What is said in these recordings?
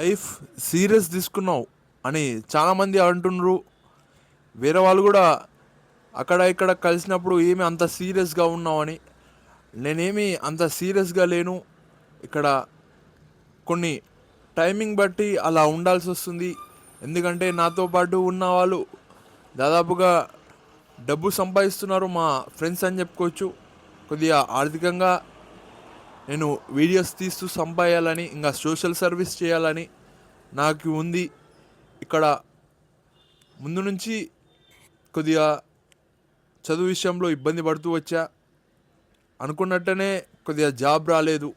Life serious తీసుకున్నావు అని చాలామంది అంటున్నారు వేరే వాళ్ళు కూడా అక్కడ ఇక్కడ కలిసినప్పుడు ఏమి అంత సీరియస్గా ఉన్నావని. నేనేమి అంత సీరియస్గా లేను. ఇక్కడ కొన్ని టైమింగ్ బట్టి అలా ఉండాల్సి వస్తుంది. ఎందుకంటే నాతో పాటు ఉన్న వాళ్ళు దాదాపుగా డబ్బు సంపాదిస్తున్నారు మా ఫ్రెండ్స్ అని చెప్పుకోవచ్చు. కొద్దిగా ఆర్థికంగా నేను వీడియోస్ తీస్తూ సంపాయాలని ఇంకా సోషల్ సర్వీస్ చేయాలని నాకు ఉంది. ఇక్కడ ముందు నుంచి కొద్దిగా చదువు విషయంలో ఇబ్బంది పడుతూ వచ్చా. అనుకున్నట్టనే కొద్దిగా జాబ్ రాలేదు.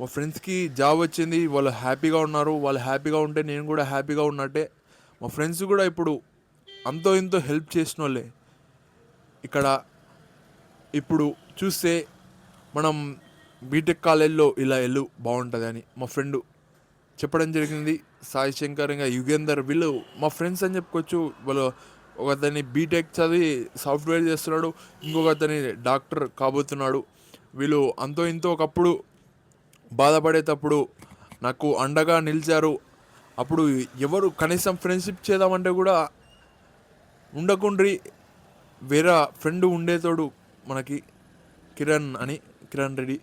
మా ఫ్రెండ్స్కి జాబ్ వచ్చింది వాళ్ళు హ్యాపీగా ఉన్నారు. వాళ్ళు హ్యాపీగా ఉంటే నేను కూడా హ్యాపీగా ఉన్నట్టే. మా ఫ్రెండ్స్ కూడా ఇప్పుడు అంతో ఇంతో హెల్ప్ చేసిన వాళ్ళే ఇక్కడ ఇప్పుడు చూస్తే మనం బీటెక్ కాలేజ్లో ఇలా వెళ్ళు బాగుంటుంది అని మా ఫ్రెండ్ చెప్పడం జరిగింది. సాయి శంకర్ ఇంకా యుగేందర్ వీళ్ళు మా ఫ్రెండ్స్ అని చెప్పుకోవచ్చు. వాళ్ళు ఒక అతని బీటెక్ చదివి సాఫ్ట్వేర్ చేస్తున్నాడు ఇంకొక అతని డాక్టర్ కాబోతున్నాడు. వీళ్ళు అంతో ఇంతో ఒకప్పుడు బాధపడేటప్పుడు నాకు అండగా నిలిచారు. అప్పుడు ఎవరు కనీసం ఫ్రెండ్షిప్ చేద్దామంటే కూడా ఉండకుండ్రి. వేరే ఫ్రెండ్ ఉండేతోడు మనకి కిరణ్ అని కిరణ్ రెడ్డి.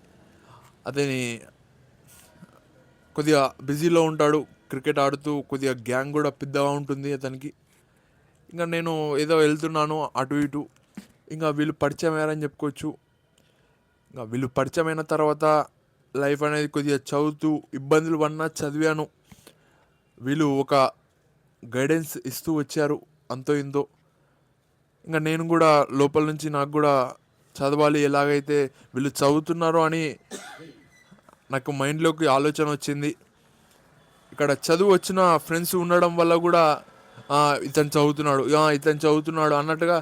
అతని కొద్దిగా బిజీలో ఉంటాడు క్రికెట్ ఆడుతూ కొద్దిగా గ్యాంగ్ కూడా పెద్దగా ఉంటుంది అతనికి. ఇంకా నేను ఏదో వెళ్తున్నాను అటు ఇటు. ఇంకా వీళ్ళు పరిచయం అయ్యారని చెప్పుకోవచ్చు. ఇంకా వీళ్ళు పరిచయం అయిన తర్వాత లైఫ్ అనేది కొద్దిగా చదువుతూ ఇబ్బందులు పడినా చదివాను. వీళ్ళు ఒక గైడెన్స్ ఇస్తూ వచ్చారు అంతో ఇంతో. ఇంకా నేను కూడా లోపల నుంచి నాకు కూడా చదవాలి ఎలాగైతే వీళ్ళు చదువుతున్నారో అని నాకు మైండ్లోకి ఆలోచన వచ్చింది. ఇక్కడ చదువు వచ్చిన ఫ్రెండ్స్ ఉండడం వల్ల కూడా ఇతను చదువుతున్నాడు. ఇతను చదువుతున్నాడు అన్నట్టుగా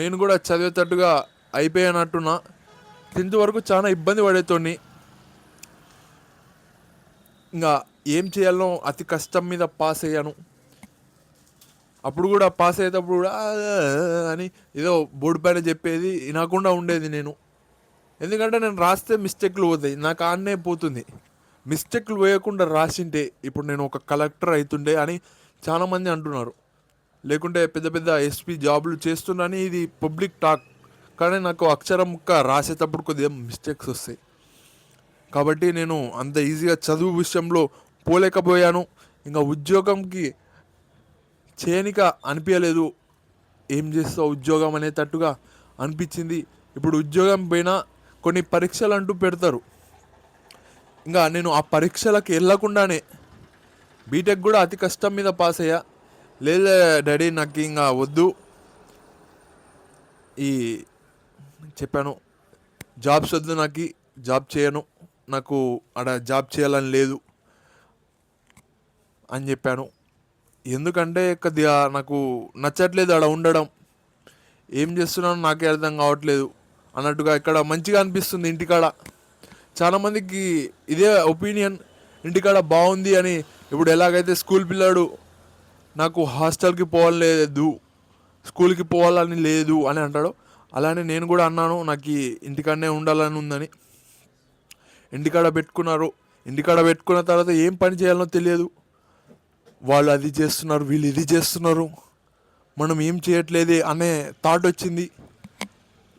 నేను కూడా చదివేటట్టుగా అయిపోయానట్టున్నా. టెన్త్ వరకు చాలా ఇబ్బంది పడేతోని ఇంకా ఏం చేయాలో అతి కష్టం మీద పాస్ అయ్యాను. అప్పుడు కూడా పాస్ అయ్యేటప్పుడు కూడా అని ఏదో బోర్డు పైన చెప్పేది వినకుండా ఉండేది నేను. ఎందుకంటే నేను రాస్తే మిస్టేక్లు పోతాయి. నాకు ఆన్నే పోతుంది. మిస్టేక్లు వేయకుండా రాసింటే ఇప్పుడు నేను ఒక కలెక్టర్ అవుతుండే అని చాలామంది అంటున్నారు. లేకుంటే పెద్ద పెద్ద ఎస్పీ జాబులు చేస్తున్నాని ఇది పబ్లిక్ టాక్ కానీ నాకు అక్షరం ముక్క రాసేటప్పుడు కొద్దిగా మిస్టేక్స్ వస్తాయి. కాబట్టి నేను అంత ఈజీగా చదువు విషయంలో పోలేకపోయాను. ఇంకా ఉద్యోగంకి చేయనిక అనిపించలేదు. ఏం చేస్తావు ఉద్యోగం అనేటట్టుగా అనిపించింది. ఇప్పుడు ఉద్యోగం పోయినా కొన్ని పరీక్షలు అంటూ పెడతారు. ఇంకా నేను ఆ పరీక్షలకు వెళ్ళకుండానే బీటెక్ కూడా అతి కష్టం మీద పాస్ అయ్యా. లేదా డాడీ నాకు ఇంకా వద్దు. ఈ చెప్పాను జాబ్స్ వద్దు నాకు జాబ్ చేయను నాకు అక్కడ జాబ్ చేయాలని లేదు అని చెప్పాను. ఎందుకంటే కొద్దిగా నాకు నచ్చట్లేదు అక్కడ ఉండడం. ఏం చేస్తున్నానో నాకే అర్థం కావట్లేదు. అన్నట్టుగా ఇక్కడ మంచిగా అనిపిస్తుంది ఇంటికాడ. చాలామందికి ఇదే ఒపీనియన్ ఇంటికాడ బాగుంది అని ఇప్పుడు ఎలాగైతే స్కూల్ పిల్లాడు నాకు హాస్టల్కి పోవాలి లేదు స్కూల్కి పోవాలని లేదు అని అంటాడు అలానే నేను కూడా అన్నాను నాకు ఇంటికాడనే ఉండాలని ఉందని. ఇంటికాడ పెట్టుకున్నారు ఇంటికాడ పెట్టుకున్న తర్వాత ఏం పని చేయాలనో తెలియదు. వాళ్ళు అది చేస్తున్నారు వీళ్ళు ఇది చేస్తున్నారు. మనం ఏం చేయట్లేదే అనే థాట్ వచ్చింది.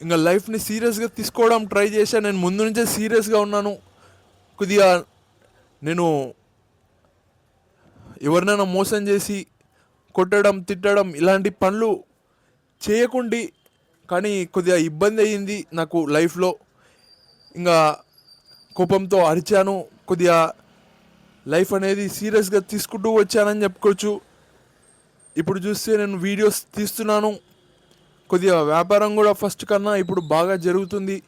ఇంకా లైఫ్ని సీరియస్గా తీసుకోవడం ట్రై చేశా. నేను ముందు నుంచే సీరియస్గా ఉన్నాను. కొద్దిగా నేను ఎవరినైనా మోసం చేసి కొట్టడం తిట్టడం ఇలాంటి పనులు చేయకుండి కానీ కొద్దిగా ఇబ్బంది అయ్యింది నాకు లైఫ్లో. ఇంకా కోపంతో అరిచాను. కొద్దిగా లైఫ్ అనేది సీరియస్గా తీసుకుంటూ వచ్చానని చెప్పుకోవచ్చు. ఇప్పుడు చూస్తే నేను వీడియోస్ తీస్తున్నాను. కొద్దిగా వ్యాపారం కూడా ఫస్ట్ కన్నా ఇప్పుడు బాగా జరుగుతుంది.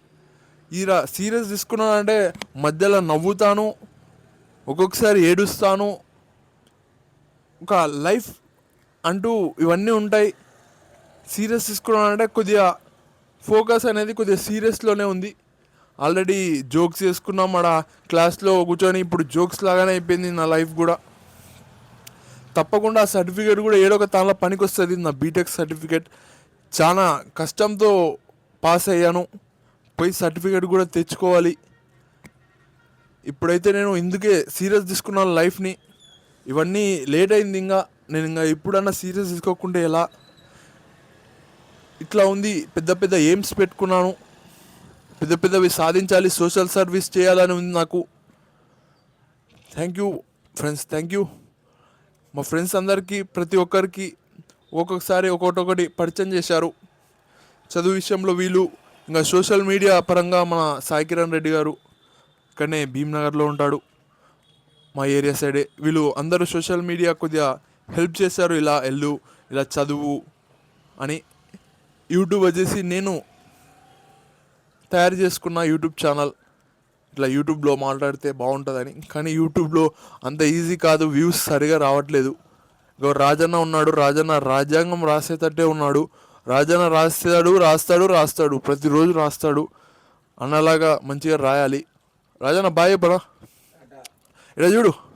ఇలా సీరియస్ తీసుకున్నానంటే మధ్యలో నవ్వుతాను ఒక్కొక్కసారి ఏడుస్తాను. ఒక లైఫ్ అంటూ ఇవన్నీ ఉంటాయి. సీరియస్ తీసుకున్నానంటే కొద్దిగా ఫోకస్ అనేది కొద్దిగా సీరియస్లోనే ఉంది. ఆల్రెడీ జోక్స్ చేసుకున్నాం ఆడ క్లాస్లో కూర్చొని ఇప్పుడు జోక్స్ లాగానే అయిపోయింది నా లైఫ్ కూడా. తప్పకుండా ఆ సర్టిఫికేట్ కూడా ఏడొక తానలో పనికి వస్తుంది నా బీటెక్ సర్టిఫికేట్. చాలా కష్టంతో పాస్ అయ్యాను. పోయి సర్టిఫికేట్ కూడా తెచ్చుకోవాలి. ఇప్పుడైతే నేను ఇందుకే సీరియస్ తీసుకున్నాను లైఫ్ని. ఇవన్నీ లేట్ అయింది ఇంకా. నేను ఇంకా ఇప్పుడన్నా సీరియస్ తీసుకోకుంటే ఎలా? ఇట్లా ఉంది. పెద్ద పెద్ద ఎయిమ్స్ పెట్టుకున్నాను. పెద్ద పెద్దవి సాధించాలి. సోషల్ సర్వీస్ చేయాలని ఉంది నాకు. Thank you friends. Thank you. మా ఫ్రెండ్స్ అందరికీ ప్రతి ఒక్కరికి ఒక్కొక్కసారి ఒక్కొక్కటి పరిచయం చేశారు. చదువు విషయంలో వీళ్ళు ఇంకా సోషల్ మీడియా పరంగా మన సాయి కిరణ్ రెడ్డి గారు ఇక్కడనే భీమ్నగర్లో ఉంటాడు. మా ఏరియా సైడే. వీళ్ళు అందరూ సోషల్ మీడియా కొద్దిగా హెల్ప్ చేశారు. ఇలా వెళ్ళు ఇలా చదువు అని. యూట్యూబ్ వచ్చేసి నేను తయారు చేసుకున్న యూట్యూబ్ ఛానల్. ఇట్లా యూట్యూబ్లో మాట్లాడితే బాగుంటుందని. కానీ యూట్యూబ్లో అంత ఈజీ కాదు. వ్యూస్ సరిగా రావట్లేదు. ఇగో రాజన్న ఉన్నాడు రాజన్న రాజ్యాంగం రాసేటట్టే ఉన్నాడు. రాజన్న రాస్తాడు రాస్తాడు రాస్తాడు. ప్రతిరోజు రాస్తాడు. అన్నలాగా మంచిగా రాయాలి. రాజన్న బాయ్ చెప్పరా? ఇక్కడ చూడు.